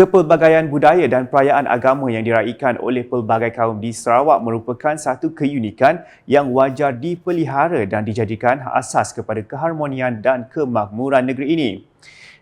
Kepelbagaian budaya dan perayaan agama yang diraikan oleh pelbagai kaum di Sarawak merupakan satu keunikan yang wajar dipelihara dan dijadikan asas kepada keharmonian dan kemakmuran negeri ini.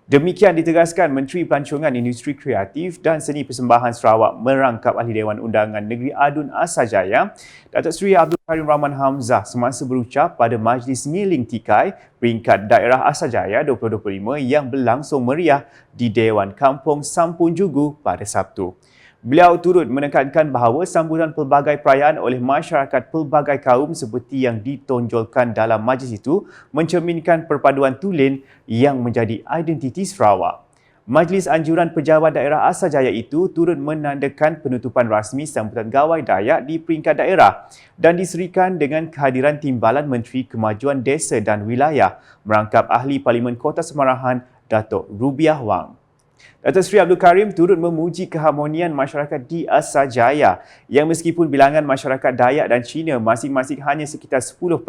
Demikian ditegaskan Menteri Pelancongan Industri Kreatif dan Seni Persembahan Sarawak merangkap Ahli Dewan Undangan Negeri Adun Asajaya, Datuk Seri Abdul Karim Rahman Hamzah semasa berucap pada Majlis Ngiling Tikai peringkat Daerah Asajaya 2025 yang berlangsung meriah di Dewan Kampung Sampun Jugu pada Sabtu. Beliau turut menekankan bahawa sambutan pelbagai perayaan oleh masyarakat pelbagai kaum seperti yang ditonjolkan dalam majlis itu mencerminkan perpaduan tulen yang menjadi identiti Sarawak. Majlis Anjuran Pejabat Daerah Asajaya itu turut menandakan penutupan rasmi sambutan gawai Dayak di peringkat daerah dan diserikan dengan kehadiran Timbalan Menteri Kemajuan Desa dan Wilayah merangkap Ahli Parlimen Kota Semarahan Datuk Rubiah Wang. Datuk Seri Abdul Karim turut memuji keharmonian masyarakat di Asajaya yang meskipun bilangan masyarakat Dayak dan Cina masing-masing hanya sekitar 10%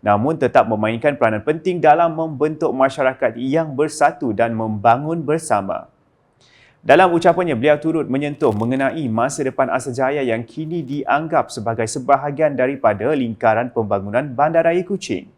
namun tetap memainkan peranan penting dalam membentuk masyarakat yang bersatu dan membangun bersama. Dalam ucapannya, beliau turut menyentuh mengenai masa depan Asajaya yang kini dianggap sebagai sebahagian daripada lingkaran pembangunan Bandaraya Kuching.